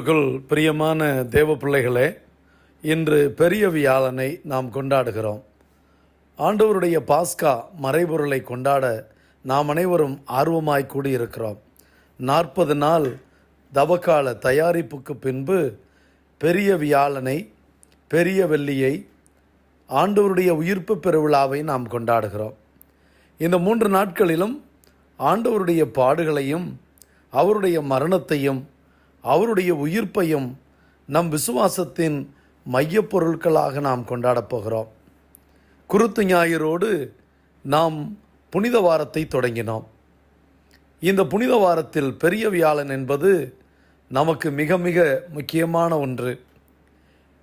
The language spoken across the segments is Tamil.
கிறிஸ்துவுக்குள் பிரியமான தேவ பிள்ளைகளே இன்று பெரிய வியாழனை நாம் கொண்டாடுகிறோம். ஆண்டவருடைய பாஸ்கா மறைபொருளை கொண்டாட நாம் அனைவரும் ஆர்வமாய் கூடியிருக்கிறோம். நாற்பது நாள் தவக்கால தயாரிப்புக்கு பின்பு பெரிய வியாழனை பெரிய வெள்ளியை ஆண்டவருடைய உயிர்ப்பு பெருவிழாவை நாம் கொண்டாடுகிறோம். இந்த மூன்று நாட்களிலும் ஆண்டவருடைய பாடுகளையும் அவருடைய மரணத்தையும் அவருடைய உயிர்ப்பையும் நம் விசுவாசத்தின் மையப் பொருட்களாக நாம் கொண்டாடப் போகிறோம். குருத்து ஞாயிறோடு நாம் புனித வாரத்தை தொடங்கினோம். இந்த புனித வாரத்தில் பெரிய வியாழன் என்பது நமக்கு மிக மிக முக்கியமான ஒன்று.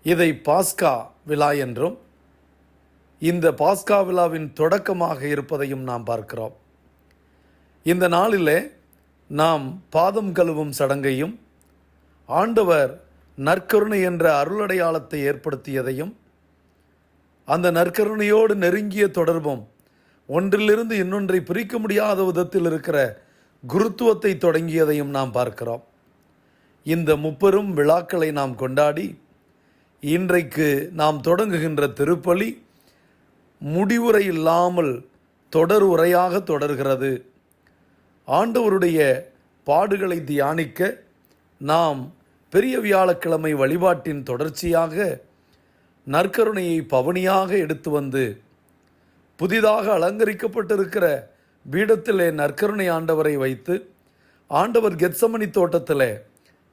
இதை பாஸ்கா விழா என்றும் இந்த பாஸ்கா விழாவின் தொடக்கமாக இருப்பதையும் நாம் பார்க்கிறோம். இந்த நாளிலே நாம் பாதம் கழுவும் சடங்கையும் ஆண்டவர் நற்கருணை என்ற அருளடையாளத்தை ஏற்படுத்தியதையும் அந்த நற்கருணையோடு நெருங்கிய தொடர்பும் ஒன்றிலிருந்து இன்னொன்றை பிரிக்க முடியாத விதத்தில் இருக்கிற குருத்துவத்தை தொடங்கியதையும் நாம் பார்க்கிறோம். இந்த முப்பெரும் விழாக்களை நாம் கொண்டாடி இன்றைக்கு நாம் தொடங்குகின்ற திருப்பலி முடிவுரை இல்லாமல் தொடர் உரையாக தொடர்கிறது. ஆண்டவருடைய பாடுகளை தியானிக்க நாம் பெரிய வியாழக்கிழமை வழிபாட்டின் தொடர்ச்சியாக நற்கருணையை பவனியாக எடுத்து வந்து புதிதாக அலங்கரிக்கப்பட்டிருக்கிற பீடத்திலே நற்கருணை ஆண்டவரை வைத்து ஆண்டவர் கெத்சமணி தோட்டத்தில்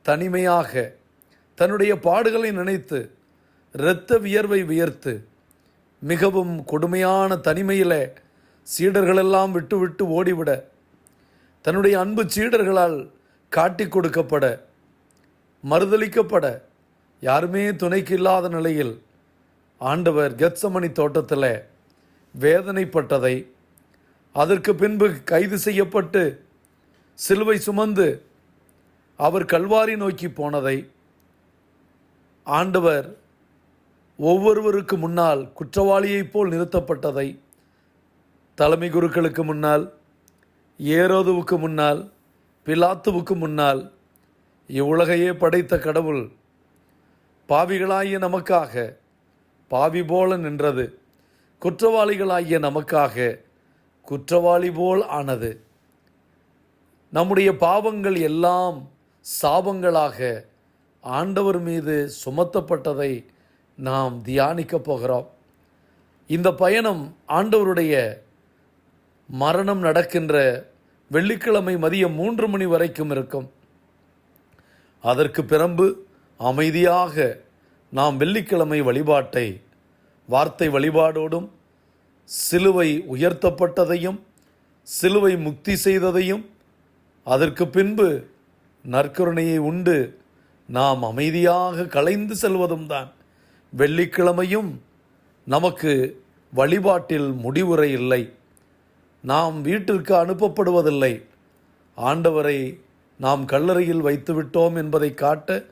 தனிமையாக தன்னுடைய பாடுகளை நினைத்து இரத்த வியர்வை வியர்த்து மிகவும் கொடுமையான தனிமையில் சீடர்களெல்லாம் விட்டு விட்டு ஓடிவிட தன்னுடைய அன்பு சீடர்களால் காட்டி கொடுக்கப்பட மறுதளிக்கப்பட. யாருமே துணைக்கு இல்லாத நிலையில் ஆண்டவர் கெத்சமணி தோட்டத்தில் வேதனைப்பட்டதை அதற்கு பின்பு கைது செய்யப்பட்டு சிலுவை சுமந்து அவர் கல்வாரி நோக்கி போனதை ஆண்டவர் ஒவ்வொருவருக்கு முன்னால் குற்றவாளியைப் போல் நிறுத்தப்பட்டதை தலைமை குருக்களுக்கு முன்னால் ஏரோதுவுக்கு முன்னால் பிலாத்துவுக்கு முன்னால் இவ்வுலகையே படைத்த கடவுள் பாவிகளாகிய நமக்காக பாவி போல நின்றது. குற்றவாளிகளாகிய நமக்காக குற்றவாளி போல் ஆனது. நம்முடைய பாவங்கள் எல்லாம் சாபங்களாக ஆண்டவர் மீது சுமத்தப்பட்டதை நாம் தியானிக்கப் போகிறோம். இந்த பயணம் ஆண்டவருடைய மரணம் நடக்கின்ற வெள்ளிக்கிழமை மதியம் மூன்று மணி வரைக்கும் இருக்கும். அதற்கு பிறம்பு அமைதியாக நாம் வெள்ளிக்கிழமை வழிபாட்டை வார்த்தை வழிபாடோடும் சிலுவை உயர்த்தப்பட்டதையும் சிலுவை முக்தி செய்ததையும் அதற்கு பின்பு நற்கருணையை உண்டு. நாம் அமைதியாக கலைந்து செல்வதும் தான். வெள்ளிக்கிழமையும் நமக்கு வழிபாட்டில் முடிவுரை இல்லை. நாம் வீட்டிற்கு அனுப்பப்படுவதில்லை. ஆண்டவரை நாம் கல்லறையில் வைத்துவிட்டோம் என்பதை காட்ட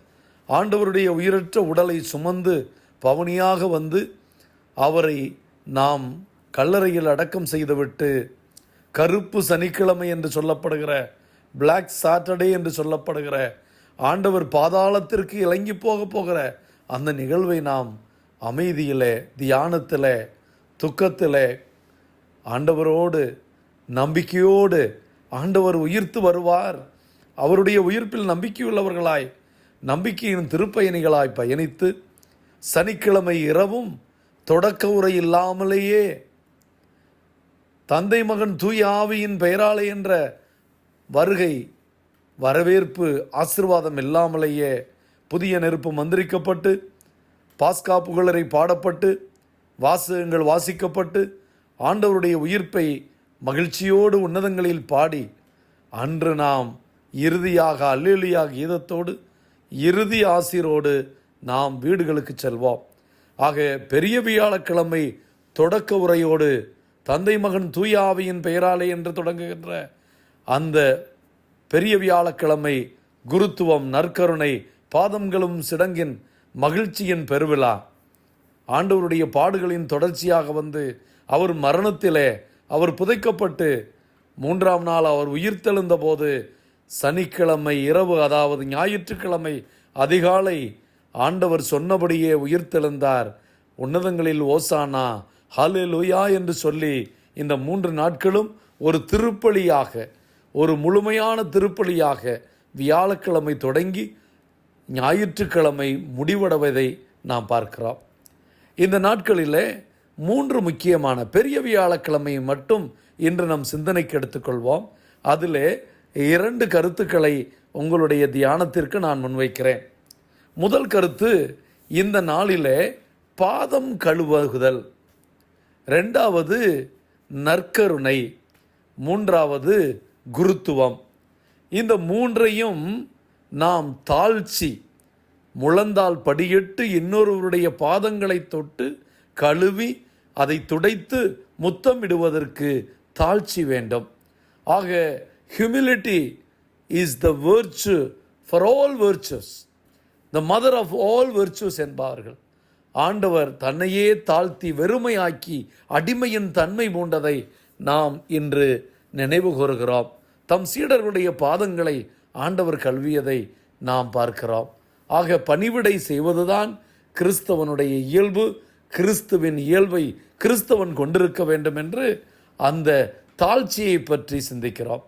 ஆண்டவருடைய உயிரற்ற உடலை சுமந்து பவனியாக வந்து அவரை நாம் கல்லறையில் அடக்கம் செய்துவிட்டு கருப்பு சனிக்கிழமை என்று சொல்லப்படுகிற பிளாக் சாட்டர்டே என்று சொல்லப்படுகிற ஆண்டவர் பாதாளத்திற்கு இலங்கி போக போகிற அந்த நிகழ்வை நாம் அமைதியிலே தியானத்தில் துக்கத்தில் ஆண்டவரோடு நம்பிக்கையோடு ஆண்டவர் உயிர்த்து வருவார். அவருடைய உயிர்ப்பில் நம்பிக்கையுள்ளவர்களாய் நம்பிக்கையின் திருப்பயணிகளாய் பயணித்து சனிக்கிழமை இரவும் தொடக்க உரை இல்லாமலேயே தந்தை மகன் தூய ஆவியின் பெயராலே என்ற வருகை வரவேற்பு ஆசிர்வாதம் இல்லாமலேயே புதிய நெருப்பு மந்திரிக்கப்பட்டு பாஸ்கா புகழரை பாடப்பட்டு வாசகங்கள் வாசிக்கப்பட்டு ஆண்டவருடைய உயிர்ப்பை மகிழ்ச்சியோடு உன்னதங்களில் பாடி அன்று நாம் இறுதியாக அல்லேலியா கீதத்தோடு இறுதி ஆசிரோடு நாம் வீடுகளுக்கு செல்வோம். ஆக பெரிய வியாழக்கிழமை தொடக்க உரையோடு தந்தை மகன் தூய ஆவியின் பெயராலே என்று தொடங்குகின்ற அந்த பெரிய வியாழக்கிழமை குருத்துவம் நற்கருணை பாதங்களும் சிடங்கின் மகிழ்ச்சியின் பெருவிழா. ஆண்டவருடைய பாடுகளின் தொடர்ச்சியாக வந்து அவர் மரணத்திலே அவர் புதைக்கப்பட்டு மூன்றாம் நாள் அவர் உயிர்த்தெழுந்த போது சனிக்கிழமை இரவு அதாவது ஞாயிற்றுக்கிழமை அதிகாலை ஆண்டவர் சொன்னபடியே உயிர்த்தெழுந்தார். உன்னதங்களில் ஓசானா ஹalleluya என்று சொல்லி இந்த மூன்று நாட்களும் ஒரு திருப்பலியாக ஒரு முழுமையான திருப்பலியாக வியாழக்கிழமை தொடங்கி ஞாயிற்றுக்கிழமை முடிவடைவதை நாம் பார்க்கிறோம். இந்த நாட்களிலே மூன்று முக்கியமான பெரிய வியாழக்கிழமை மட்டும் இன்று நம் சிந்தனைக்கு எடுத்துக்கொள்வோம். அதிலே இரண்டு கருத்துக்களை உங்களுடைய தியானத்திற்கு நான் முன்வைக்கிறேன். முதல் கருத்து இந்த நாளிலே பாதம் கழுவுதல். ரெண்டாவது நற்கருணை. மூன்றாவது குருத்துவம். இந்த மூன்றையும் நாம் தாழ்ச்சி முழந்தால் படியிட்டு இன்னொருவருடைய பாதங்களை தொட்டு கழுவி அதை துடைத்து முத்தமிடுவதற்கு தாழ்ச்சி வேண்டும். ஆக humility is the virtue for all virtues. The mother of all virtues என்பார்கள். ஆண்டவர் தன்னையே தாழ்த்தி வெறுமையாக்கி அடிமையின் தன்மை பூண்டதை நாம் இன்று நினைவு கூறுகிறோம். தம் சீடர்களுடைய பாதங்களை ஆண்டவர் கல்வியதை நாம் பார்க்கிறோம். ஆக பணிவிடை செய்வதுதான் கிறிஸ்தவனுடைய இயல்பு. கிறிஸ்துவின் இயல்பை கிறிஸ்தவன் கொண்டிருக்க வேண்டும் என்று அந்த தாழ்ச்சியை பற்றி சிந்திக்கிறோம்.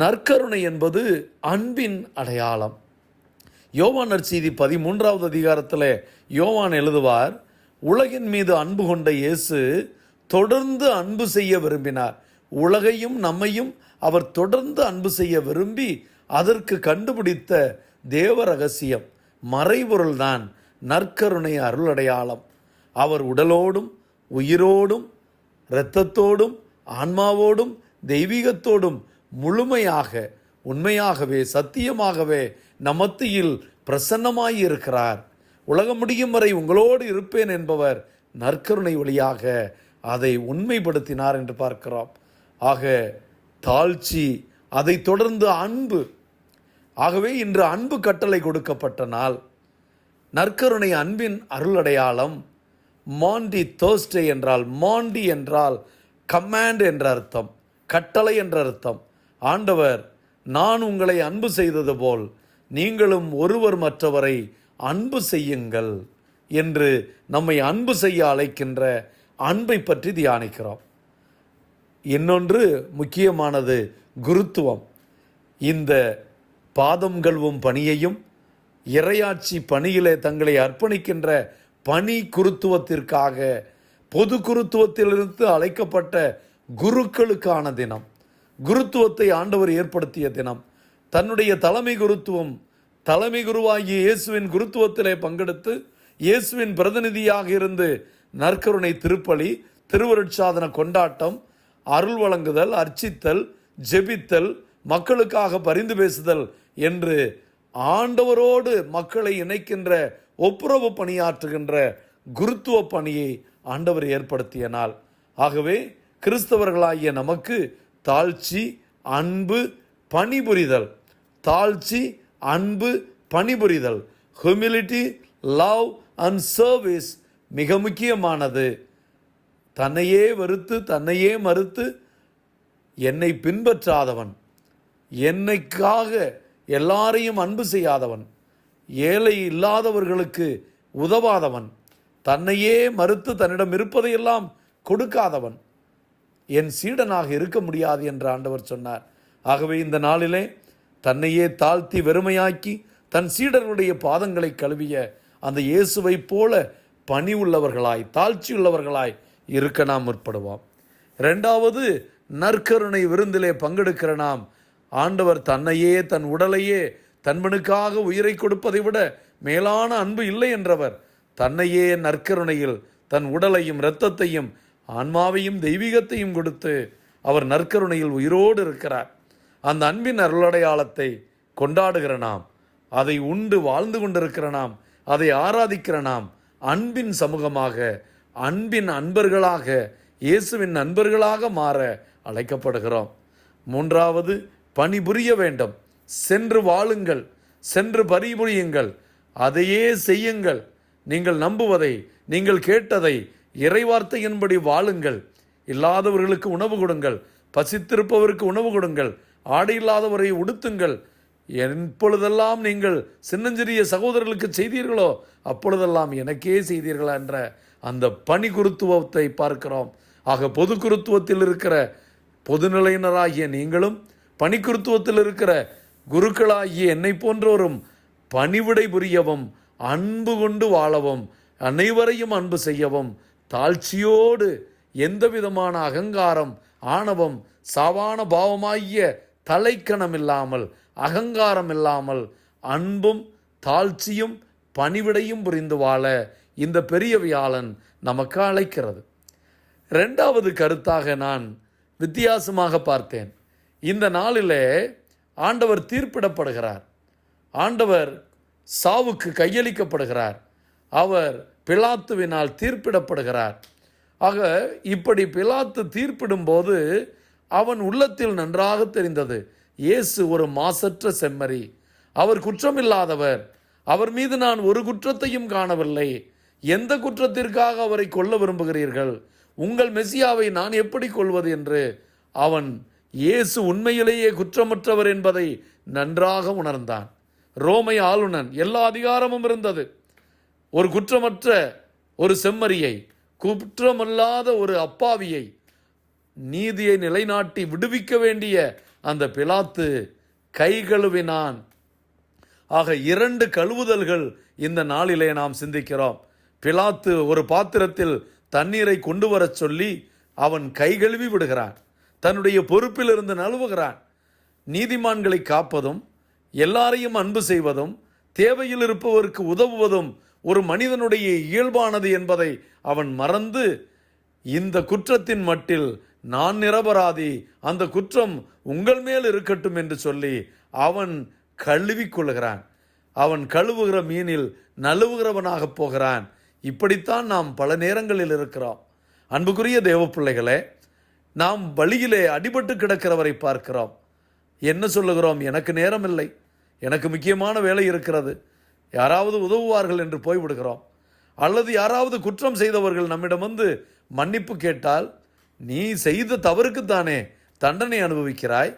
நற்கருணை என்பது அன்பின் அடையாளம். யோவான் நற்செய்தி பதிமூன்றாவது அதிகாரத்தில் யோவான் எழுதுவார் உலகின் மீது அன்பு கொண்ட இயேசு தொடர்ந்து அன்பு செய்ய விரும்பினார். உலகையும் நம்மையும் அவர் தொடர்ந்து அன்பு செய்ய விரும்பி அதற்கு கண்டுபிடித்த தேவ ரகசியம் மறைபொருள்தான் நற்கருணை அருளடையாளம். அவர் உடலோடும் உயிரோடும் இரத்தத்தோடும் ஆன்மாவோடும் தெய்வீகத்தோடும் முழுமையாக உண்மையாகவே சத்தியமாகவே நமத்தியில் பிரசன்னமாயிருக்கிறார். உலகம் முடியும் வரை உங்களோடு இருப்பேன் என்பவர் நற்கருணை வழியாக அதை உண்மைப்படுத்தினார் என்று பார்க்கிறோம். ஆக தாழ்ச்சி அதை தொடர்ந்து அன்பு. ஆகவே இன்று அன்பு கட்டளை கொடுக்கப்பட்ட நாள். நற்கருணை அன்பின் அருளடையாளம். மாண்டி தோஸ்டே என்றால் மாண்டி என்றால் கமாண்ட் என்ற அர்த்தம் கட்டளை என்ற அர்த்தம். ஆண்டவர் நான் உங்களை அன்பு செய்தது போல் நீங்களும் ஒருவர் மற்றவரை அன்பு செய்யுங்கள் என்று நம்மை அன்பு செய்ய அழைக்கின்ற அன்பை பற்றி தியானிக்கிறோம். இன்னொன்று முக்கியமானது குருத்துவம். இந்த பாதம் கழுவும் பணியையும் இறையாட்சி பணியிலே தங்களை அர்ப்பணிக்கின்ற பணி குருத்துவத்திற்காக பொது குருத்துவத்திலிருந்து அழைக்கப்பட்ட குருக்களுக்கான தினம். குருத்துவத்தை ஆண்டவர் ஏற்படுத்திய தினம். தன்னுடைய தலைமை குருத்துவம் தலைமை குருவாகிய இயேசுவின் குருத்துவத்திலே பங்கெடுத்து இயேசுவின் பிரதிநிதியாக இருந்து நற்கருணை திருப்பலி திருவருட்சாதன கொண்டாட்டம் அருள் வழங்குதல் அர்ச்சித்தல் ஜெபித்தல் மக்களுக்காக பரிந்து பேசுதல் என்று ஆண்டவரோடு மக்களை இணைக்கின்ற ஒப்புரவு பணியாற்றுகின்ற குருத்துவ பணியை ஆண்டவர் ஏற்படுத்திய நாள். ஆகவே கிறிஸ்தவர்களாகிய நமக்கு தாழ்ச்சி அன்பு பணிபுரிதல். தாழ்ச்சி அன்பு பணிபுரிதல். ஹியூமிலிட்டி லவ் அண்ட் சர்வீஸ் மிக முக்கியமானது. தன்னையே வெறுத்து தன்னையே மறுத்து என்னை பின்பற்றாதவன். என்னைக்காக எல்லாரையும் அன்பு செய்யாதவன். ஏழை இல்லாதவர்களுக்கு உதவாதவன். தன்னையே மறுத்து தன்னிடம் இருப்பதையெல்லாம் கொடுக்காதவன். என் சீடனாக இருக்க முடியாது என்று ஆண்டவர் சொன்னார். ஆகவே இந்த நாளிலே தன்னையே தாழ்த்தி வெறுமையாக்கி தன் சீடர்களுடைய பாதங்களை கழுவிய அந்த இயேசுவைப் போல பணி உள்ளவர்களாய் தாழ்ச்சி உள்ளவர்களாய் இருக்க நாம் முற்படுவோம். ரெண்டாவது நற்கருணை விருந்திலே பங்கெடுக்கிற நாம் ஆண்டவர் தன்னையே தன் உடலையே தன்மனுக்காக உயிரை கொடுப்பதை விட மேலான அன்பு இல்லை என்றவர் தன்னையே நற்கருணையில் தன் உடலையும் இரத்தத்தையும் ஆன்மாவையும் தெய்வீகத்தையும் கொடுத்து அவர் நற்கருணையில் உயிரோடு இருக்கிறார். அந்த அன்பின் அருளடையாளத்தை கொண்டாடுகிற நாம் அதை உண்டு வாழ்ந்து கொண்டிருக்கிற நாம் அதை ஆராதிக்கிற நாம் அன்பின் சமூகமாக அன்பின் அன்பர்களாக இயேசுவின் நண்பர்களாக மாற அழைக்கப்படுகிறோம். மூன்றாவது பணிபுரிய வேண்டும். சென்று வாழுங்கள். சென்று பரிபுரியுங்கள். அதையே செய்யுங்கள். நீங்கள் நம்புவதை நீங்கள் கேட்டதை இறைவார்த்தையின்படி வாழுங்கள். இல்லாதவர்களுக்கு உணவு கொடுங்கள். பசித்திருப்பவருக்கு உணவு கொடுங்கள். ஆடை இல்லாதவரை உடுத்துங்கள். எப்பொழுதெல்லாம் நீங்கள் சின்னஞ்சிறிய சகோதரர்களுக்கு செய்தீர்களோ அப்பொழுதெல்லாம் எனக்கே செய்தீர்களா என்ற அந்த பணி குருத்துவத்தை பார்க்கிறோம். ஆக பொது குருத்துவத்தில் இருக்கிற பொதுநிலையினராகிய நீங்களும் பணிக்குருத்துவத்தில் இருக்கிற குருக்களாகிய என்னை போன்றோரும் பணிவிடை புரியவும் அன்பு கொண்டு வாழவும் அனைவரையும் அன்பு செய்யவும் தாழ்ச்சியோடு எந்த விதமான அகங்காரம் ஆணவம் சாவான பாவமாகிய தலைக்கணம் இல்லாமல் அகங்காரம் இல்லாமல் அன்பும் தாழ்ச்சியும் பணிவிடையும் புரிந்து வாழ இந்த பெரிய வியாழன் நமக்கு அழைக்கிறது. ரெண்டாவது கருத்தாக நான் வித்தியாசமாக பார்த்தேன். இந்த நாளிலே ஆண்டவர் தீர்ப்பிடப்படுகிறார். ஆண்டவர் சாவுக்கு கையளிக்கப்படுகிறார். அவர் பிலாத்துவினால் தீர்ப்பிடப்படுகிறார். ஆக இப்படி பிலாத்து தீர்ப்பிடும்போது அவன் உள்ளத்தில் நன்றாக தெரிந்தது. இயேசு ஒரு மாசற்ற செம்மறி. அவர் குற்றமில்லாதவர். அவர் மீது நான் ஒரு குற்றத்தையும் காணவில்லை. எந்த குற்றத்திற்காக அவரை கொல்ல விரும்புகிறீர்கள்? உங்கள் மெசியாவை நான் எப்படி கொள்வது என்று. அவன் இயேசு உண்மையிலேயே குற்றமற்றவர் என்பதை நன்றாக உணர்ந்தான். ரோமை ஆளுநன் எல்லா அதிகாரமும் இருந்தது. ஒரு குற்றமற்ற ஒரு செம்மறியை குற்றமல்லாத ஒரு அப்பாவியை நீதியை நிலைநாட்டி விடுவிக்க வேண்டிய அந்த பிலாத்து கை கழுவினான் ஆக இரண்டு கழுவுதல்கள் இந்த நாளிலே நாம் சிந்திக்கிறோம். பிலாத்து ஒரு பாத்திரத்தில் தண்ணீரை கொண்டு வரச் சொல்லி அவன் கை கழுவி விடுகிறான். தன்னுடைய பொறுப்பிலிருந்து நழுவுகிறான். நீதிமான்களை காப்பதும் எல்லாரையும் அன்பு செய்வதும் தேவையில் இருப்பவருக்கு உதவுவதும் ஒரு மனிதனுடைய இயல்பானது என்பதை அவன் மறந்து இந்த குற்றத்தின் மட்டில் நான் நிரபராதி அந்த குற்றம் உங்கள் மேல் இருக்கட்டும் என்று சொல்லி அவன் கழுவிக்கொள்கிறான் அவன் கழுவுகிற மீனில் நழுவுகிறவனாக போகிறான். இப்படித்தான் நாம் பல நேரங்களில் இருக்கிறோம். அன்புக்குரிய தேவ பிள்ளைகளே நாம் வழியிலே அடிபட்டு கிடக்கிறவரை பார்க்கிறோம். என்ன சொல்லுகிறோம்? எனக்கு நேரம் இல்லை எனக்கு முக்கியமான வேலை இருக்கிறது. யாராவது உதவுவார்கள் என்று போய்விடுகிறோம். அல்லது யாராவது குற்றம் செய்தவர்கள் நம்மிடம் வந்து மன்னிப்பு கேட்டால் நீ செய்த தவறுக்குத்தானே தண்டனை அனுபவிக்கிறாய்?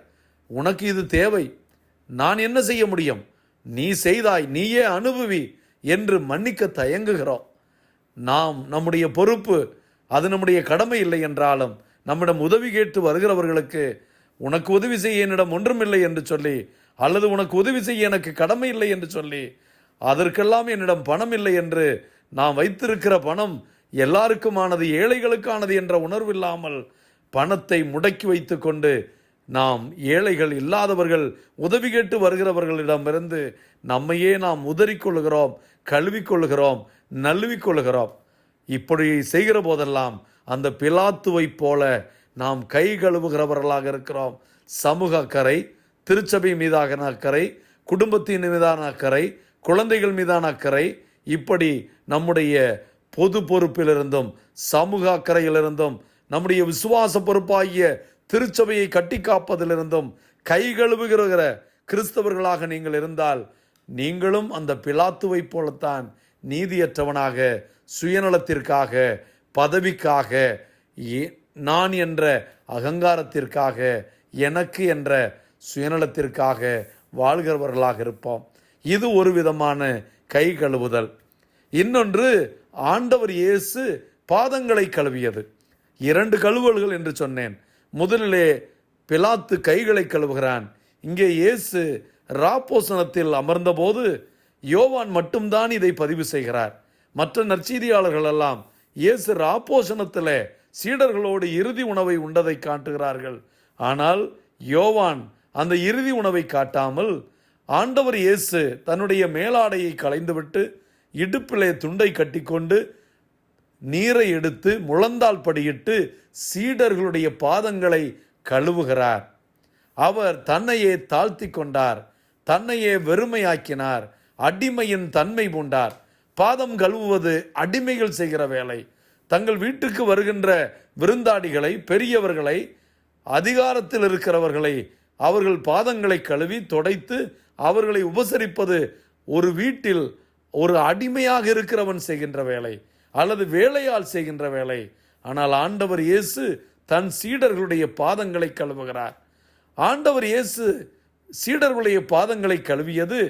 உனக்கு இது தேவை. நான் என்ன செய்ய முடியும்? நீ செய்தாய் நீயே அனுபவி என்று மன்னிக்க தயங்குகிறோம். நாம் நம்முடைய பொறுப்பு அது நம்முடைய கடமை இல்லை என்றாலும் நம்மிடம் உதவி கேட்டு வருகிறவர்களுக்கு உனக்கு உதவி செய்ய என்னிடம் ஒன்றுமில்லை என்று சொல்லி அல்லது உனக்கு உதவி செய்ய எனக்கு கடமை இல்லை என்று சொல்லி அதற்கெல்லாம் என்னிடம் பணம் இல்லை என்று நாம் வைத்திருக்கிற பணம் எல்லாருக்குமானது ஏழைகளுக்கானது என்ற உணர்வு இல்லாமல் பணத்தை முடக்கி வைத்துக்கொண்டு நாம் ஏழைகள் இல்லாதவர்கள் உதவி கேட்டு வருகிறவர்களிடமிருந்து நம்மையே நாம் உதறிக்கொள்கிறோம் கழுவிக்கொள்கிறோம் நழுவிக்கொள்கிறோம் இப்படி செய்கிற போதெல்லாம் அந்த பிலாத்துவைப் போல நாம் கை கழுவுகிறவர்களாக இருக்கிறோம். சமூக அக்கறை திருச்சபை மீதான அக்கறை குடும்பத்தின் மீதான அக்கறை குழந்தைகள் மீதான அக்கறை இப்படி நம்முடைய பொது பொறுப்பிலிருந்தும் சமூக அக்கறையிலிருந்தும் நம்முடைய விசுவாச பொறுப்பாகிய திருச்சபையை கட்டி காப்பதிலிருந்தும் கை கழுவுகிற கிறிஸ்தவர்களாக நீங்கள் இருந்தால் நீங்களும் அந்த பிலாத்துவைப் போலத்தான் நீதியற்றவனாக சுயநலத்திற்காக பதவிக்காக ஏ- நான் என்ற அகங்காரத்திற்காக எனக்கு என்ற சுயநலத்திற்காக வாழ்கிறவர்களாக இருப்போம். இது ஒரு விதமான கை கழுவுதல். இன்னொன்று ஆண்டவர் இயேசு பாதங்களை கழுவியது. இரண்டு கழுவல்கள் என்று சொன்னேன். முதலிலே பிலாத்து கைகளை கழுவுகிறான். இங்கே இயேசு ராப்போசனத்தில் அமர்ந்தபோது யோவான் மட்டும்தான் இதை பதிவு செய்கிறார். மற்ற நற்செய்தியாளர்கள் எல்லாம் இயேசு ராப்போசனத்தில் சீடர்களோடு இறுதி உணவை உண்டதை காட்டுகிறார்கள். ஆனால் யோவான் அந்த இறுதி உணவை காட்டாமல் ஆண்டவர் இயேசு தன்னுடைய மேலாடையை களைந்துவிட்டு இடுப்பிலே துண்டை கட்டிக்கொண்டு நீரை எடுத்து முழந்தால் படியிட்டு சீடர்களுடைய பாதங்களை கழுவுகிறார். அவர் தன்னையே தாழ்த்தி கொண்டார் தன்னையே வெறுமையாக்கினார் அடிமையின் தன்மை பூண்டார். பாதம் கழுவுவது அடிமைகள் செய்கிற வேலை. தங்கள் வீட்டுக்கு வருகின்ற விருந்தாடிகளை பெரியவர்களை அதிகாரத்தில் இருக்கிறவர்களை அவர்கள் பாதங்களை கழுவி தொடைத்து அவர்களை உபசரிப்பது ஒரு வீட்டில் ஒரு அடிமையாக இருக்கிறவன் செய்கின்ற வேலை அல்லது வேலையால் செய்கின்ற வேலை. ஆனால் ஆண்டவர் இயேசு தன் சீடர்களுடைய பாதங்களை கழுவுகிறார். ஆண்டவர் இயேசு சீடர்களுடைய பாதங்களை கழுவியது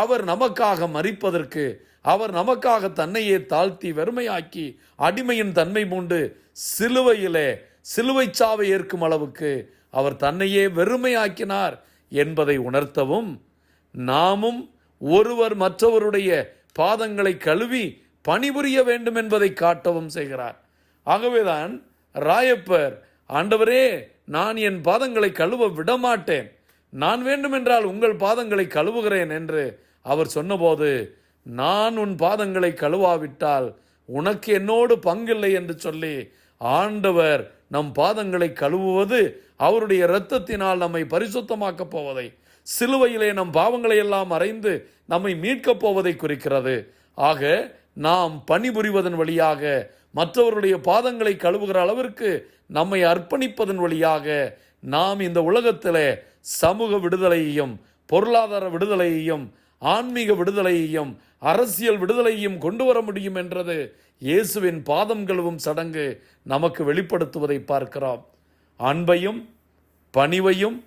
அவர் நமக்காக மறிப்பதற்கு அவர் நமக்காக தன்னையே தாழ்த்தி வெறுமையாக்கி அடிமையின் தன்மை பூண்டு சிலுவையிலே சிலுவை சாவை ஏற்கும் அளவுக்கு அவர் தன்னையே வெறுமையாக்கினார் என்பதை உணர்த்தவும் நாமும் ஒருவர் மற்றவருடைய பாதங்களை கழுவி பணிபுரிய வேண்டும் என்பதை காட்டவும் செய்கிறார். ஆகவேதான் ராயப்பர் ஆண்டவரே நான் என் பாதங்களை கழுவ விடமாட்டேன். நான் வேண்டுமென்றால் உங்கள் பாதங்களை கழுவுகிறேன் என்று அவர் சொன்னபோது நான் உன் பாதங்களை கழுவாவிட்டால் உனக்கு என்னோடு பங்கில்லை என்று சொல்லி ஆண்டவர் நம் பாதங்களை கழுவுவது அவருடைய இரத்தத்தினால் நம்மை பரிசுத்தமாக்கப் போவதை சிலுவையிலே நம் பாவங்களை எல்லாம் அறைந்து நம்மை மீட்கப் போவதை குறிக்கிறது. ஆக நாம் பணிபுரிவதன் வழியாக மற்றவருடைய பாதங்களை கழுவுகிற அளவிற்கு நம்மை அர்ப்பணிப்பதன் வழியாக நாம் இந்த உலகத்தில் சமூக விடுதலையையும் பொருளாதார விடுதலையையும் ஆன்மீக விடுதலையையும் அரசியல் விடுதலையையும் கொண்டு வர முடியும் என்றது இயேசுவின் பாதம் கழுவும் சடங்கு நமக்கு வெளிப்படுத்துவதை பார்க்கிறோம். அன்பையும் பணிவையும்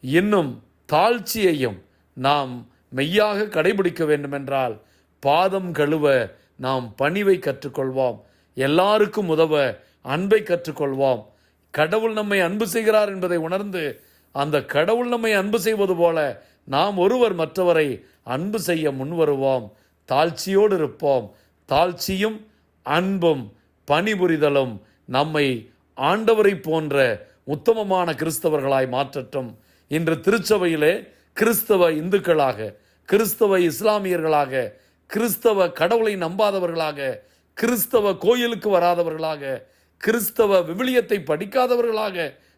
இன்னும் தாழ்ச்சியையும் நாம் மெய்யாக கடைபிடிக்க வேண்டுமென்றால் பாதம் கழுவ நாம் பணிவை கற்றுக்கொள்வோம். எல்லாருக்கும் உதவ அன்பை கற்றுக்கொள்வோம். கடவுள் நம்மை அன்பு செய்கிறார் என்பதை உணர்ந்து அந்த கடவுள் நம்மை அன்பு செய்வது போல நாம் ஒருவர் மற்றவரை அன்பு செய்ய முன்வருவோம். தாழ்ச்சியோடு இருப்போம். தாழ்ச்சியும் அன்பும் பணிபுரிதலும் நம்மை ஆண்டவரை போன்ற உத்தமமான கிறிஸ்தவர்களாய் மாற்றட்டும். இன்று திருச்சபையிலே கிறிஸ்தவ இந்துக்களாக கிறிஸ்தவ இஸ்லாமியர்களாக கிறிஸ்தவ கடவுளை நம்பாதவர்களாக கிறிஸ்தவ கோயிலுக்கு வராதவர்களாக கிறிஸ்தவ விவிலியத்தை படிக்காதவர்களாக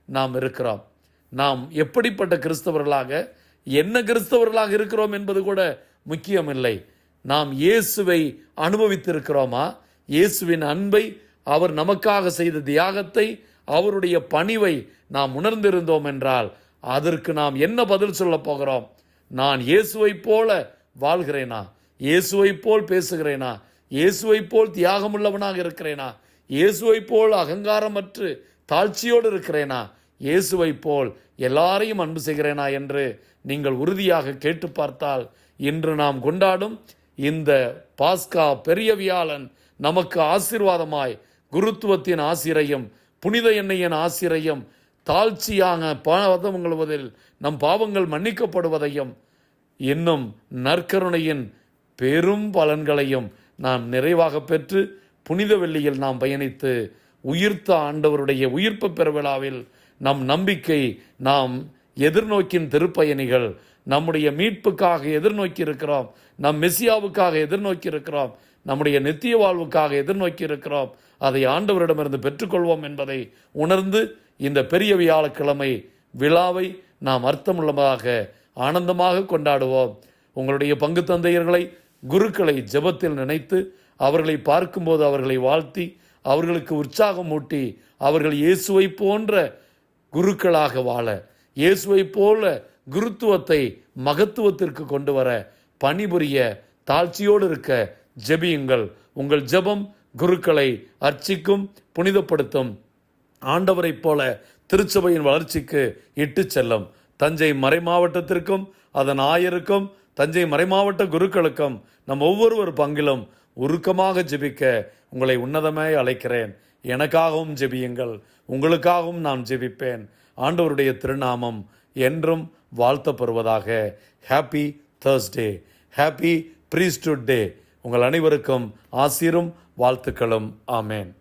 நாம் இருக்கிறோம். நாம் எப்படிப்பட்ட கிறிஸ்தவர்களாக என்ன கிறிஸ்தவர்களாக இருக்கிறோம் என்பது கூட முக்கியமில்லை. நாம் இயேசுவை அனுபவித்திருக்கிறோமா? இயேசுவின் அன்பை அவர் நமக்காக செய்த தியாகத்தை அவருடைய பணிவை நாம் உணர்ந்திருந்தோம் என்றால் அதற்கு நாம் என்ன பதில் சொல்ல போகிறோம்? நான் இயேசுவைப் போல வாழ்கிறேனா? இயேசுவைப் போல் பேசுகிறேனா? இயேசுவைப் போல் தியாகமுள்ளவனாக இருக்கிறேனா? இயேசுவைப் போல் அகங்காரமற்று தாழ்ச்சியோடு இருக்கிறேனா? இயேசுவைப் போல் எல்லாரையும் அன்பு செய்கிறேனா என்று நீங்கள் உறுதியாக கேட்டு பார்த்தால் இன்று நாம் கொண்டாடும் இந்த பாஸ்கா பெரிய வியாழன் நமக்கு ஆசீர்வாதமாய் குருத்துவத்தின் ஆசிரியம் புனித எண்ணெயின் ஆசிரியம் தாழ்ச்சியான உங்களுவதில் நம் பாவங்கள் மன்னிக்கப்படுவதையும் இன்னும் நற்கருணையின் பெரும் பலன்களையும் நாம் நிறைவாக பெற்று புனித வெள்ளியில் நாம் பயணித்து உயிர்த்த ஆண்டவருடைய உயிர்ப்பு பெருவிழாவில் நம் நம்பிக்கை நாம் எதிர்நோக்கின் திருப்பயணிகள் நம்முடைய மீட்புக்காக எதிர்நோக்கி இருக்கிறோம் நம் மெசியாவுக்காக எதிர்நோக்கி இருக்கிறோம் நம்முடைய நித்திய வாழ்வுக்காக எதிர்நோக்கி இருக்கிறோம் அதை ஆண்டவரிடமிருந்து பெற்றுக்கொள்வோம் என்பதை உணர்ந்து இந்த பெரிய வியாழக்கிழமை விழாவை நாம் அர்த்தமுள்ளதாக ஆனந்தமாக கொண்டாடுவோம். உங்களுடைய பங்கு தந்தையர்களை குருக்களை ஜெபத்தில் நினைத்து அவர்களை பார்க்கும்போது அவர்களை வாழ்த்தி அவர்களுக்கு உற்சாகம் ஊட்டி அவர்கள் இயேசுவை போன்ற குருக்களாக வாழ இயேசுவை போல குருத்துவத்தை மகத்துவத்திற்கு கொண்டு வர பணிபுரிய தாழ்ச்சியோடு இருக்க ஜெபியுங்கள். உங்கள் ஜெபம் குருக்களை அர்ச்சிக்கும் புனிதப்படுத்தும். ஆண்டவரைப் போல திருச்சபையின் வளர்ச்சிக்கு இட்டு செல்லும். தஞ்சை மறைமாவட்டத்திற்கும் அதன் ஆயருக்கும் தஞ்சை மறைமாவட்ட குருக்களுக்கும் நம் ஒவ்வொருவர் பங்கிலும் உருக்கமாக ஜெபிக்க உங்களை உன்னதமாய் அழைக்கிறேன். எனக்காகவும் ஜெபியுங்கள். உங்களுக்காகவும் நான் ஜெபிப்பேன். ஆண்டவருடைய திருநாமம் என்றும் வாழ்த்தப்படுவதாக. Happy Thursday happy priesthood day உங்கள் அனைவருக்கும் ஆசீரும் வாழ்த்துக்களும். ஆமேன்.